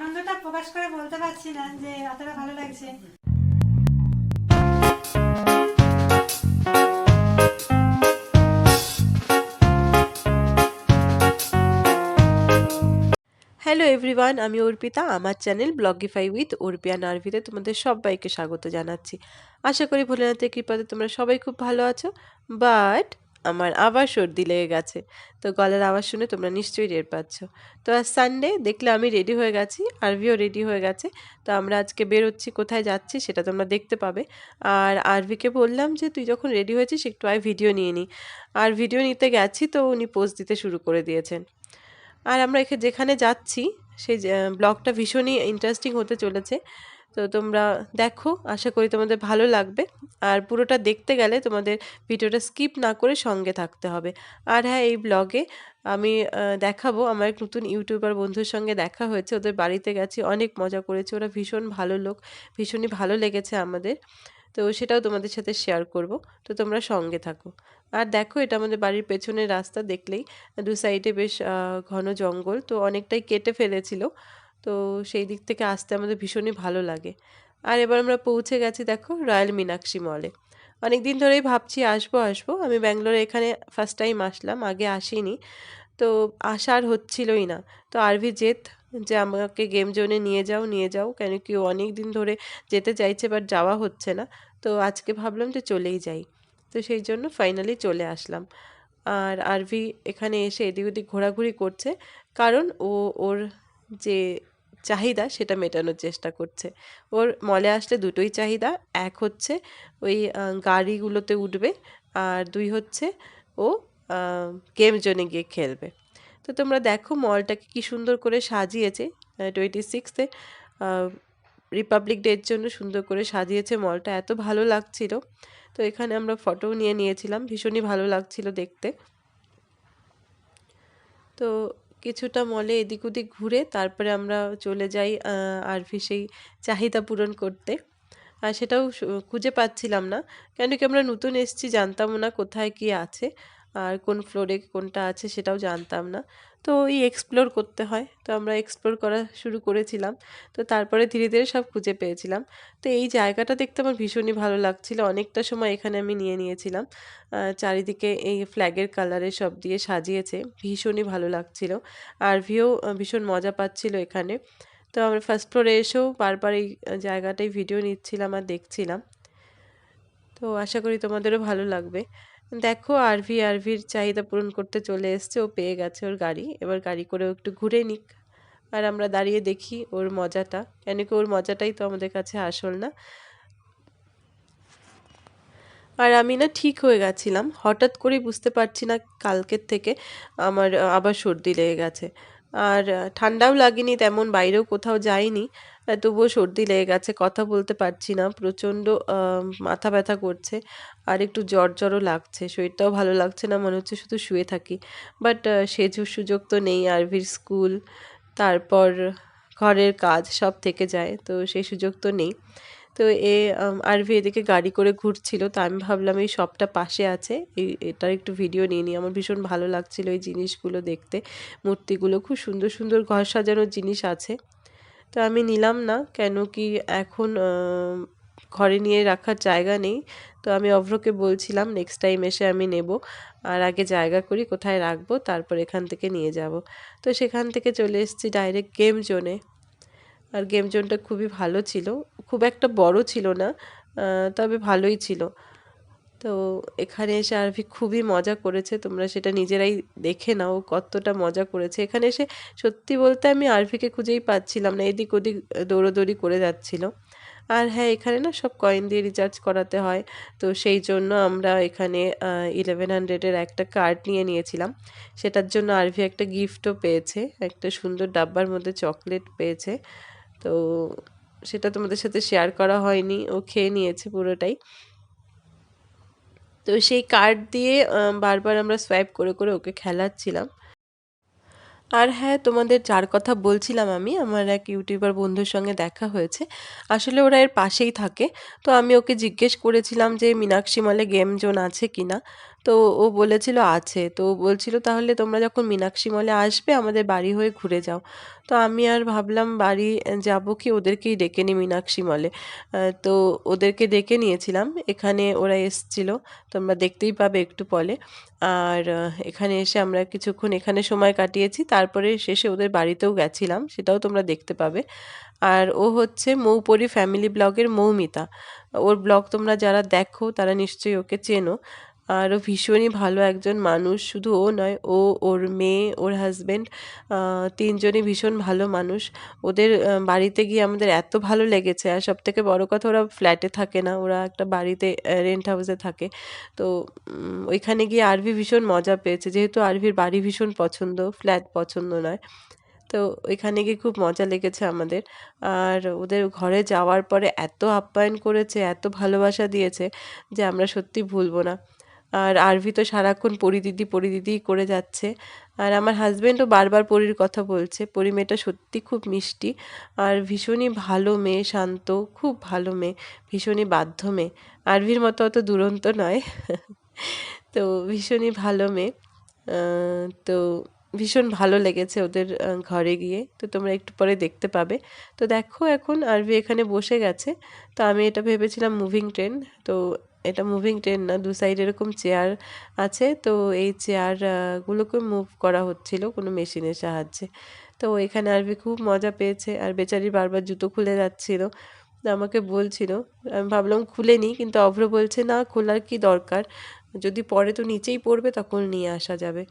আনন্দটা প্রকাশ করে বলতে পারছি না যে এতটা ভালো লাগছে। হ্যালো এভরিওয়ান আমি অর্পিতা, আমার চ্যানেল ব্লগিফাই উইথ অর্পিয়া নার্ভিতে তোমাদের সবাইকে স্বাগত জানাচ্ছি। আশা করি ভোলেনাথের কৃপাতে তোমরা সবাই খুব ভালো আছো বাট আমার আবার সর্দি লেগে গেছে। তো গলার আওয়াজ শুনে তোমরা নিশ্চয়ই টের পাচ্ছ। তো আজ সানডে দেখলে আমি রেডি হয়ে গেছি, আরভিও রেডি হয়ে গেছে। তো আমরা আজকে বেরোচ্ছি, কোথায় যাচ্ছি সেটা তোমরা দেখতে পাবে। আর আরভিকে বললাম যে, তুই যখন রেডি হয়েছিস, একটু আয় ভিডিও নিয়ে নি। আর ভিডিও নিতে গেছি তো উনি পোস্ট দিতে শুরু করে দিয়েছেন। আর আমরা এখানে যেখানে যাচ্ছি, সেই ব্লগটা ভীষণই ইন্টারেস্টিং হতে চলেছে। তো তোমরা দেখো, আশা করি তোমাদের ভালো লাগবে। আর পুরোটা দেখতে গেলে তোমাদের ভিডিওটা স্কিপ না করে সঙ্গে থাকতে হবে। আর হ্যাঁ এই ব্লগে আমি দেখাবো। আমার এক নতুন ইউটিউবার বন্ধুর সঙ্গে দেখা হয়েছে। ওদের বাড়িতে গেছি, অনেক মজা করেছে। ওরা ভীষণ ভালো লোক, ভীষণই ভালো লেগেছে আমাদের। তো সেটাও তোমাদের সাথে শেয়ার করব। তো তোমরা সঙ্গে থাকো। আর দেখো, এটা আমাদের বাড়ির পেছনের রাস্তা দেখলেই দু সাইডে বেশ ঘন জঙ্গল। তো অনেকটাই কেটে ফেলেছিল। তো সেই দিক থেকে আসতে আমাদের ভীষণই ভালো লাগে। আর এবার আমরা পৌঁছে গেছি দেখো রয়্যাল মীনাক্ষী মলে অনেক দিন ধরেই ভাবছি আসব আসব। আমি ব্যাঙ্গালোরে এখানে ফার্স্ট টাইম আসলাম, আগে আসিনি। তো আসার হচ্ছিলই না। তো আরভি জেত যে আমাকে গেম জোনে নিয়ে যাও নিয়ে যাও। কেন কি অনেক দিন ধরে যেতে চাইছে বাট যাওয়া হচ্ছে না। তো আজকে ভাবলাম যে চলেই যাই। তো সেই জন্য ফাইনালি চলে আসলাম। আর আরভি এখানে এসে এদিক ওদিক ঘোরাঘুরি করছে। কারণ ও, ওর যে চাহিদা সেটা মেটানোর চেষ্টা করছে। ওর মলে আসলে দুটোই চাহিদা, এক হচ্ছে ওই গাড়িগুলোতে উঠবে আর দুই হচ্ছে ও গেম জোনে গিয়ে খেলবে। তো তোমরা দেখো মলটাকে কি সুন্দর করে সাজিয়েছে। টোয়েন্টি সিক্সে রিপাবলিক ডের জন্য সুন্দর করে সাজিয়েছে মলটা এত ভালো লাগছিল। তো এখানে আমরা ফটোও নিয়ে নিয়েছিলাম। ভীষণই ভালো লাগছিল দেখতে। তো কিছুটা মলে এদিক ওদিক ঘুরে তারপরে আমরা চলে যাই আরভি সেই চাহিদা পূরণ করতে। আর সেটাও খুঁজে পাচ্ছিলাম না। কেন কি আমরা নতুন এসছি, জানতামও না কোথায় কি আছে, আর কোন ফ্লোরে কোনটা আছে সেটাও জানতাম না। তো ওই এক্সপ্লোর করতে হয়। তো আমরা এক্সপ্লোর করা শুরু করেছিলাম। তো তারপরে ধীরে ধীরে সব খুঁজে পেয়েছিলাম। তো এই জায়গাটা দেখতে আমার ভীষণই ভালো লাগছিল। অনেকটা সময় এখানে আমি নিয়ে নিয়েছিলাম। চারিদিকে এই ফ্ল্যাগের কালারে সব দিয়ে সাজিয়েছে। ভীষণই ভালো লাগছিল। আর ভিও ভীষণ মজা পাচ্ছিল এখানে। তো আমরা ফার্স্ট ফ্লোরে এসেও বারবার এই আহ, জায়গাটায় ভিডিও নিচ্ছিলাম আর দেখছিলাম। তো আশা করি তোমাদেরও ভালো লাগবে। দেখো আরভি, আরভির চাহিদা পূরণ করতে চলে এসছে, ও পেয়ে গেছে ওর গাড়ি। এবার গাড়ি করে একটু ঘুরে নিক। আর আমরা দাঁড়িয়ে দেখি ওর মজাটা। কেন কি ওর মজাটাই তো আমাদের কাছে আসল না। আর আমি না ঠিক হয়ে গেছিলাম। হঠাৎ করেই বুঝতে পারছি না কালকের থেকে আমার আবার সর্দি লেগে গেছে। আর ঠান্ডাও লাগেনি তেমন, বাইরেও কোথাও যাইনি। তবুও সর্দি লেগে গেছে, কথা বলতে পারছি না। প্রচণ্ড মাথা ব্যথা করছে আর একটু জ্বর জ্বরও লাগছে। শরীরটাও ভালো লাগছে না, মনে হচ্ছে শুধু শুয়ে থাকি। বাট সে সুযোগ তো নেই, আরভির স্কুল, তারপর ঘরের কাজ সব থেকে যায়, তো সেই সুযোগ তো নেই। তো এ আরভি এদিকে গাড়ি করে ঘুরছিল, তো আমি ভাবলাম এই শপটা পাশে আছে, এই, এটার একটু ভিডিও নিয়ে নিই। আমার ভীষণ ভালো লাগছিল এই জিনিসগুলো দেখতে। মূর্তিগুলো খুব সুন্দর সুন্দর ঘর সাজানোর জিনিস আছে। তো আমি নিলাম না, কেন কি এখন ঘরে নিয়ে রাখার জায়গা নেই। তো আমি অভ্রকে বলছিলাম নেক্সট টাইম এসে আমি নেব। আর আগে জায়গা করি, কোথায় রাখব, তারপর এখান থেকে নিয়ে যাব। তো সেখান থেকে চলে এসেছি ডাইরেক্ট গেম জোনে আর গেম জোনটা খুবই ভালো ছিল। খুব একটা বড় ছিল না তবে ভালোই ছিল। তো এখানে এসে আরভি খুবই মজা করেছে, তোমরা সেটা নিজেরাই দেখে নাও কতটা মজা করেছে। এখানে এসে সত্যি বলতে আমি আরভিকে খুঁজেই পাচ্ছিলাম না, এদিক ওদিক দৌড়োদৌড়ি করে যাচ্ছিল। আর হ্যাঁ এখানে না সব কয়েন দিয়ে রিচার্জ করাতে হয়, তো সেই জন্য আমরা এখানে ইলেভেন হান্ড্রেডের একটা কার্ড নিয়ে নিয়েছিলাম। সেটার জন্য আরভি একটা গিফটও পেয়েছে, একটা সুন্দর ডাব্বার মধ্যে চকলেট পেয়েছে। তো সেটা তোমাদের সাথে শেয়ার করা হয়নি। ও খেয়ে নিয়েছে পুরোটাই। তো সেই কার্ড দিয়ে বারবার আমরা সোয়াইপ করে করে ওকে খেলাচ্ছিলাম। আর হ্যাঁ তোমাদের যার কথা বলছিলাম আমি, আমার এক ইউটিউবার বন্ধুর সঙ্গে দেখা হয়েছে। আসলে ওরা এর পাশেই থাকে। তো আমি ওকে জিজ্ঞেস করেছিলাম যে, মীনাক্ষী মলে গেম জোন আছে কি না তো ও বলেছিল, আছে। তো ও বলছিল, তাহলে তোমরা যখন মীনাক্ষী মলে আসবে, আমাদের বাড়ি হয়ে ঘুরে যাও। তো আমি আর ভাবলাম, বাড়ি যাব কি? ওদেরকেই ডেকে নিই মীনাক্ষী মলে। তো ওদেরকে ডেকে নিয়েছিলাম। এখানে ওরা এসছিল, তোমরা দেখতেই পাবে একটু পরে আর এখানে এসে আমরা কিছুক্ষণ এখানে সময় কাটিয়েছি। তারপরে শেষে ওদের বাড়িতেও গেছিলাম, সেটাও তোমরা দেখতে পাবে। আর ও হচ্ছে মৌপরি ফ্যামিলি ব্লগের মৌমিতা। ওর ব্লগ তোমরা যারা দেখো, তারা নিশ্চয়ই ওকে চেনো। আর ও ভীষণই ভালো একজন মানুষ। শুধু ও নয়, ও, ওর মেয়ে, ওর হাজবেন্ড তিনজনই ভীষণ ভালো মানুষ। ওদের বাড়িতে গিয়ে আমাদের এত ভালো লেগেছে। আর সব থেকে বড় কথা, ওরা ফ্ল্যাটে থাকে না। ওরা একটা বাড়িতে রেন্ট হাউসে থাকে। তো ওইখানে গিয়ে আরভি ভীষণ মজা পেয়েছে। যেহেতু আরভির বাড়ি ভীষণ পছন্দ ফ্ল্যাট পছন্দ নয়। তো, ওইখানে গিয়ে খুব মজা লেগেছে আমাদের। আর ওদের ঘরে যাওয়ার পরে এত আপ্যায়ন করেছে, এত ভালোবাসা দিয়েছে যে আমরা সত্যি ভুলবো না। আর আরভি তো সারাক্ষণ পরিদিদি পরিদিদি করে যাচ্ছে। আর আমার হাজব্যান্ডও বারবার পরির কথা বলছে। পরি মেয়েটা সত্যি খুব মিষ্টি। আর ভীষণই ভালো মেয়ে, শান্ত, খুব ভালো মেয়ে, ভীষণই বাধ্য মেয়ে। আরভির মতো অত দুরন্ত নয়। তো ভীষণই ভালো মেয়ে। তো ভীষণ ভালো লেগেছে ওদের ঘরে গিয়ে। তো তোমরা একটু পরে দেখতে পাবে। তো দেখো এখন আরভি এখানে বসে গেছে। তো আমি এটা ভেবেছিলাম মুভিং ট্রেন তো এটা মুভিং ট্রেন না, দু সাইড এরকম চেয়ার আছে। তো এই চেয়ার গুলোকে মুভ করা হচ্ছিল কোনো মেশিনের সাহায্যে। তো এখানে আরভি খুব মজা পেয়েছে। আর বেচারি বারবার জুতো খুলে যাচ্ছিল। আমাকে বলছিল, আমি ভাবলাম খুলে নিই, কিন্তু অভ্র বলছে, না, খোলার কি দরকার? যদি পরে তো নিচেই পড়বে, তখন নিয়ে আসা যাবে।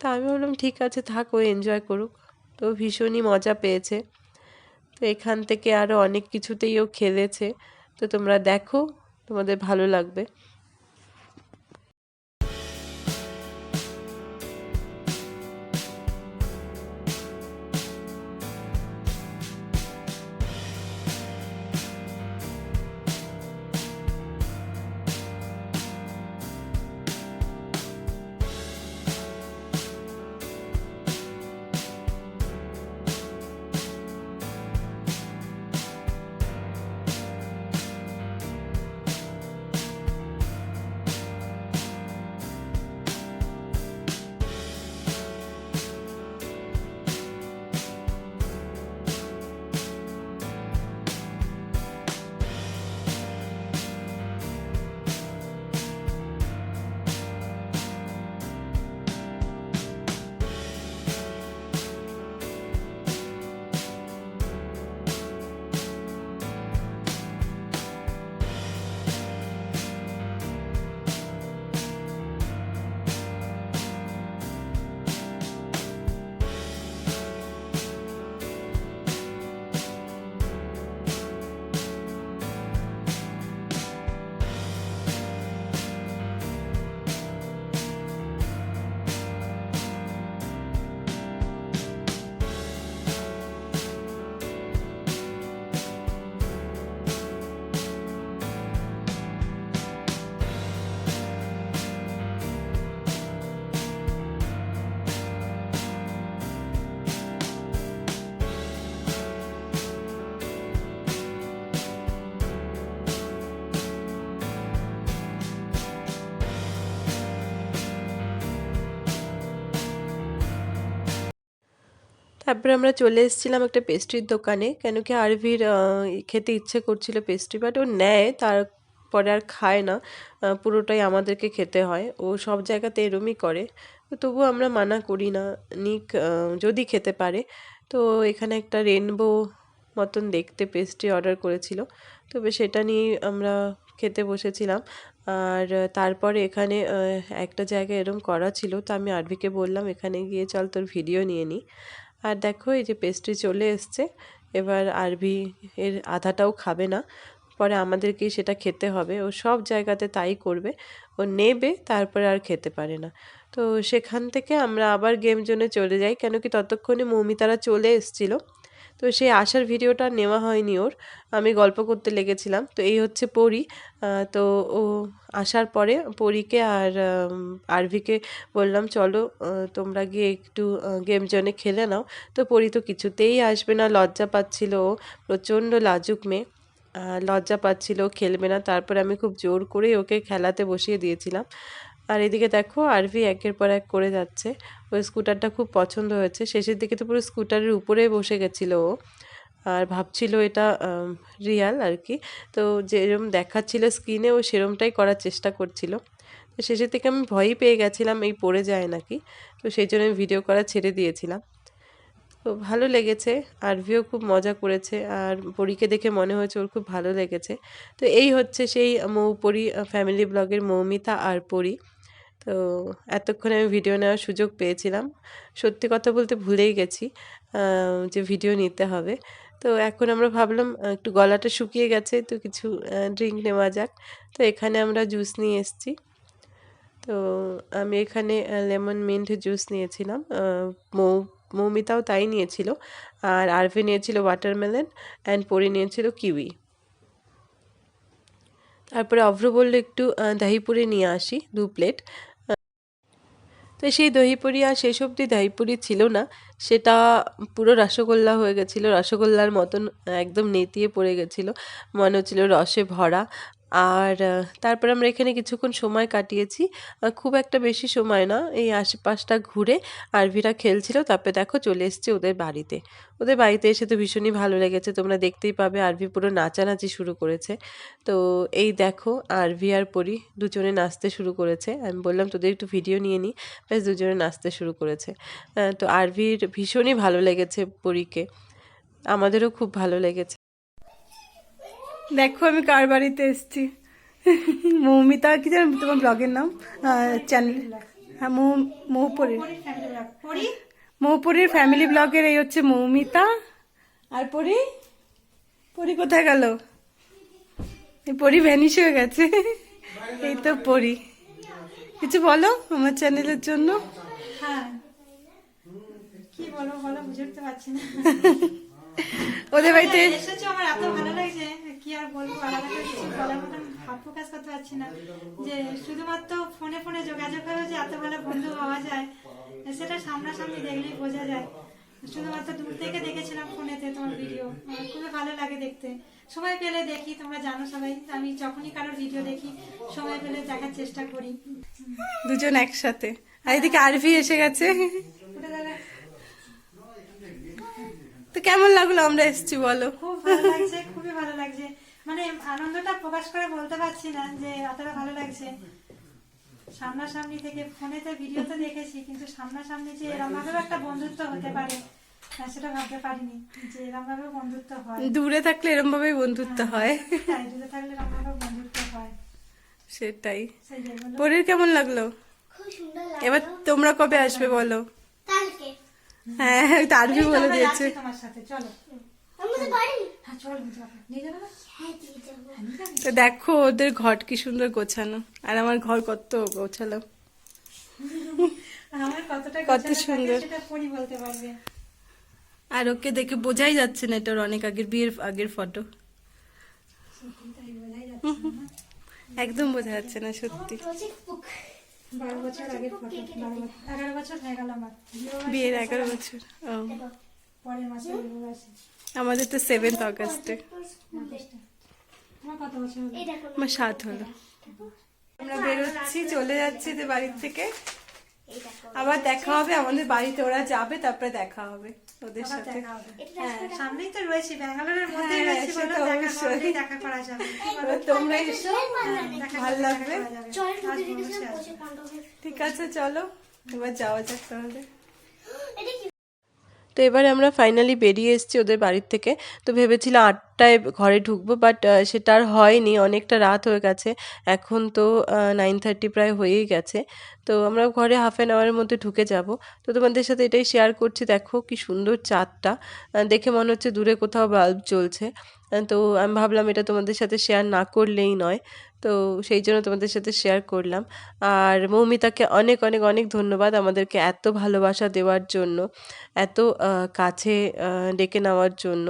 তা আমি ভাবলাম, ঠিক আছে, থাক এনজয় করুক। তো ভীষণই মজা পেয়েছে। তো এখান থেকে আরও অনেক কিছুতেই ও খেলেছে। তো তোমরা দেখো তোমাদের ভালো লাগবে। তারপরে আমরা চলে এসেছিলাম একটা পেস্ট্রির দোকানে। কেন কি আরভির খেতে ইচ্ছে করছিল পেস্ট্রি বাট ও নেয়, তারপরে আর খায় না। পুরোটাই আমাদেরকে খেতে হয়। ও সব জায়গাতে এরমই করে। তবুও আমরা মানা করি না। নিক যদি খেতে পারে। তো এখানে একটা রেনবো মতন দেখতে পেস্ট্রি অর্ডার করেছিল। তবে সেটা নিয়ে আমরা খেতে বসেছিলাম। আর তারপরে এখানে একটা জায়গায় এরম করা ছিল। তো আমি আরভিকে বললাম, এখানে গিয়ে চল তোর ভিডিও নিয়ে নিই আর দেখো, এই যে পেস্ট্রি চলে এসছে। এবার আরবি এর আধাটাও খাবে না। পরে আমাদেরকেই সেটা খেতে হবে। ও সব জায়গাতে তাই করবে। ও নেবে, তারপরে আর খেতে পারে না। তো সেখান থেকে আমরা আবার গেম জোনে চলে যাই। কেন কি ততক্ষণে মৌমিতারা চলে এসছিল। তো সেই আসার ভিডিওটা নেওয়া হয়নি ওর। আমি গল্প করতে লেগেছিলাম। তো এই হচ্ছে পরি। তো ও আসার পরে পরীকে আর আরভিকে বললাম, চলো তোমরা গিয়ে একটু গেম জোনে খেলে নাও। তো পরি তো কিছুতেই আসবে না। লজ্জা পাচ্ছিল ও। প্রচণ্ড লাজুক মেয়ে। লজ্জা পাচ্ছিল, খেলবে না। তারপরে আমি খুব জোর করে ওকে খেলাতে বসিয়ে দিয়েছিলাম। আর এদিকে দেখো আরভি একের পর এক করে যাচ্ছে। ওই স্কুটারটা খুব পছন্দ হয়েছে। শেষের দিকে তো পুরো স্কুটারের উপরে বসে গেছিল ও। আর ভাবছিল এটা রিয়াল আর কি। তো যেরম দেখাচ্ছিল স্ক্রিনে, ও সেরমটাই করার চেষ্টা করছিল। তো শেষের থেকে আমি ভয়ই পেয়ে গেছিলাম, এই পড়ে যায় নাকি। তো সেই জন্য আমি ভিডিও করা ছেড়ে দিয়েছিলাম। তো ভালো লেগেছে। আরভিও খুব মজা করেছে। আর পরীকে দেখে মনে হয়েছে ওর খুব ভালো লেগেছে। তো এই হচ্ছে সেই মৌ মৌপরি ফ্যামিলি ব্লগের মৌমিতা আর পরি। তো এতক্ষণে আমি ভিডিও নেওয়ার সুযোগ পেয়েছিলাম। সত্যি কথা বলতে ভুলেই গেছি যে ভিডিও নিতে হবে। তো এখন আমরা ভাবলাম একটু গলাটা শুকিয়ে গেছে, তো কিছু ড্রিঙ্ক নেওয়া যাক। তো এখানে আমরা জুস নিয়ে এসেছি। তো আমি এখানে লেমন মিন্ট জুস নিয়েছিলাম মৌ, মৌমিতাও তাই নিয়েছিল। আর আরভি নিয়েছিল ওয়াটারমেলন অ্যান্ড পরি নিয়েছিল কিউই তারপরে অভ্র বলল, একটু দহিপুরি নিয়ে আসি, দু প্লেট তো সেই দহিপুরি আর শেষ অবধি দহিপুরি ছিল না। সেটা পুরো রসগোল্লা হয়ে গেছিল। রসগোল্লার মতন একদম নেতিয়ে পড়ে গেছিল। মনে হচ্ছিল রসে ভরা। আর তারপর আমরা এখানে কিছুক্ষণ সময় কাটিয়েছি। খুব একটা বেশি সময় না, এই আশেপাশটা ঘুরে আরভিরা খেলছিল। তারপরে দেখো চলে এসছে ওদের বাড়িতে। ওদের বাড়িতে এসে তো ভীষণই ভালো লেগেছে, তোমরা দেখতেই পাবে আরভি পুরো নাচানাচি শুরু করেছে। তো এই দেখো আরভি আর পরি দুজনে নাচতে শুরু করেছে। আমি বললাম, তোদের একটু ভিডিও নিয়ে নিই ব্যাস, দুজনে নাচতে শুরু করেছে। তো আরভির ভীষণই ভালো লেগেছে পরীকে। আমাদেরও খুব ভালো লেগেছে। দেখো আমি কার বাড়িতে এসেছি। মৌমিতা কি জানো তোমার ব্লগের নাম? চ্যানেল হ্যাঁ মৌ মৌপুরের। মৌপুরের ফ্যামিলি ব্লগের এই হচ্ছে মৌমিতা। আর পরি? পরি কোথায় গেল? পরি ভ্যানিশ হয়ে গেছে। এই তো পরি। কিছু বলো আমার চ্যানেলের জন্য? হ্যাঁ। কি বলো, বুঝে উঠতে পারছি না। ওদের বাড়িতে এসেছ আমার এত ভালো লাগছে। কি আর বলব আলাদা কিছু বলার মতন ভাব প্রকাশ করতে পারছি না। যে শুধুমাত্র ফোনে ফোনে যোগাযোগ হয়েও যে এত ভালো বন্ধু হওয়া যায় সেটা সামনাসামনি দেখলেই বোঝা যায়। শুধুমাত্র দূর থেকে দেখেছিলাম ফোনেতে তোমার ভিডিও খুবই ভালো লাগে দেখতে। সময় পেলে দেখি তোমরা জানো সবাই। আমি যখনই কারোর ভিডিও দেখি সময় পেলে দেখার চেষ্টা করি। দুজন একসাথে। আর এদিকে আরভি এসে গেছে। তো কেমন লাগল আমরা এসেছি বলো? খুব ভালো লাগছে খুবই ভালো লাগছে। মানে আনন্দটা প্রকাশ করে বলতে পারছি না যে এতটা ভালো লাগছে। সামনাসামনি থেকে ফোনেতে ভিডিওতে দেখেছি কিন্তু সামনাসামনি যে এরম ভাবে একটা বন্ধুত্ব হতে পারে হ্যাঁ, সেটা ভাবতে পারিনি যে এরম ভাবে বন্ধুত্ব হয়। দূরে থাকলে এরম ভাবেই বন্ধুত্ব হয় তাই দূরে থাকলে এরম ভাবে বন্ধুত্ব হয়। সেটাই। পরীর কেমন লাগল? খুব সুন্দর লাগল। এবার তোমরা কবে আসবে বলো? হ্যাঁ ওই তো আরবি এই বলে দিয়েছে। তোমার সাথে চলো। হ্যাঁ চলো যাব। নিয়ে যাব না? হ্যাঁ যাব। তো দেখো ওদের ঘর কি সুন্দর গোছানো। আর আমার ঘর কত গোছালো। কত সুন্দর। সেটা পরি বলতে পারবে। আর ওকে দেখে বোঝাই যাচ্ছে না এটার অনেক আগের বিয়ের আগের ফটো। একদম বোঝা যাচ্ছে না সত্যি। বারো বছর আগের ফটো বারো এগারো বছর হয়ে গেল আমার। বিয়ের এগারো বছর ও। পরের মাসে আমাদের তো সেভেন্থ অগস্টে আমার সাত হলো। আমরা বেরোচ্ছি চলে যাচ্ছি যে বাড়ির থেকে। আবার দেখা হবে আমাদের বাড়িতে ওরা যাবে তারপরে দেখা হবে ওদের সাথে। দেখা হবে। হ্যাঁ। সামনেই তো রয়েছে ব্যাঙ্গালোরের মধ্যে হ্যাঁ, রয়েছে বলো দেখা করা যাবে। এবার তোমরা এসো। দেখা ভালো লাগবে। ঠিক আছে চলো। এবার যাওয়া যাক তাহলে। এটা কি তো এবারে আমরা ফাইনালি বেরিয়ে এসেছি ওদের বাড়ির থেকে। তো ভেবেছিলাম আটটায় ঘরে ঢুকবো বাট সেটা আর হয়নি। অনেকটা রাত হয়ে গেছে। এখন তো নাইন থার্টি প্রায় হয়েই গেছে। তো আমরা ঘরে হাফ অ্যান আওয়ারের মধ্যে ঢুকে যাব। তো তোমাদের সাথে এটাই শেয়ার করছি। দেখো কি সুন্দর চাঁদটা। দেখে মনে হচ্ছে দূরে কোথাও বাল্ব জ্বলছে। তো আমি ভাবলাম এটা তোমাদের সাথে শেয়ার না করলেই নয়। তো সেই জন্য তোমাদের সাথে শেয়ার করলাম। আর মৌমিতাকে অনেক অনেক অনেক ধন্যবাদ আমাদেরকে এত ভালোবাসা দেওয়ার জন্য, এত কাছে ডেকে নেওয়ার জন্য।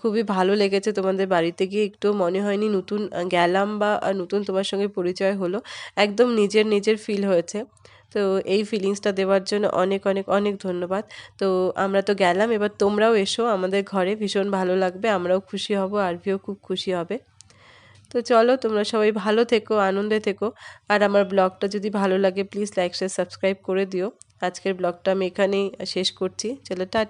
খুবই ভালো লেগেছে তোমাদের বাড়িতে গিয়ে। একটু মনে হয়নি নতুন গেলাম বা নতুন তোমার সঙ্গে পরিচয় হলো। একদম নিজের নিজের ফিল হয়েছে। তো এই ফিলিংসটা দেওয়ার জন্য অনেক অনেক অনেক ধন্যবাদ। তো আমরা তো গেলাম, এবার তোমরাও এসো আমাদের ঘরে। ভীষণ ভালো লাগবে, আমরাও খুশি হব, আরভিও খুব খুশি হবে। তো চলো তোমরা সবাই ভালো থেকো, আনন্দে থেকো। আর আমার ব্লগটা যদি ভালো লাগে প্লিজ লাইক শেয়ার সাবস্ক্রাইব করে দিও। আজকের ব্লগটা আমি এখানেই শেষ করছি। চলো, টাটা।